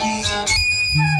Música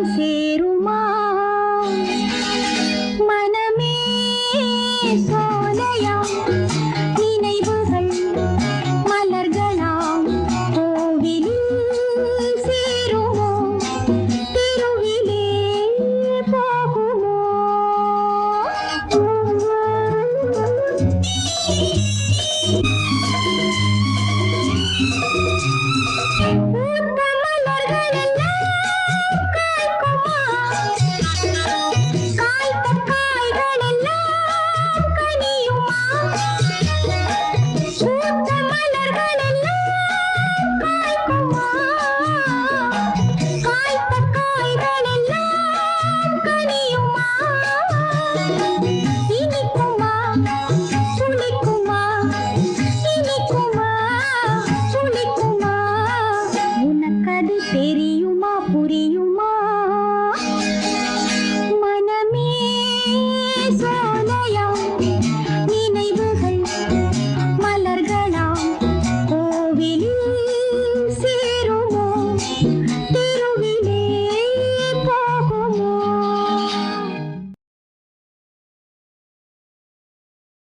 தான் சேருமா? மனமே சோலையா? Por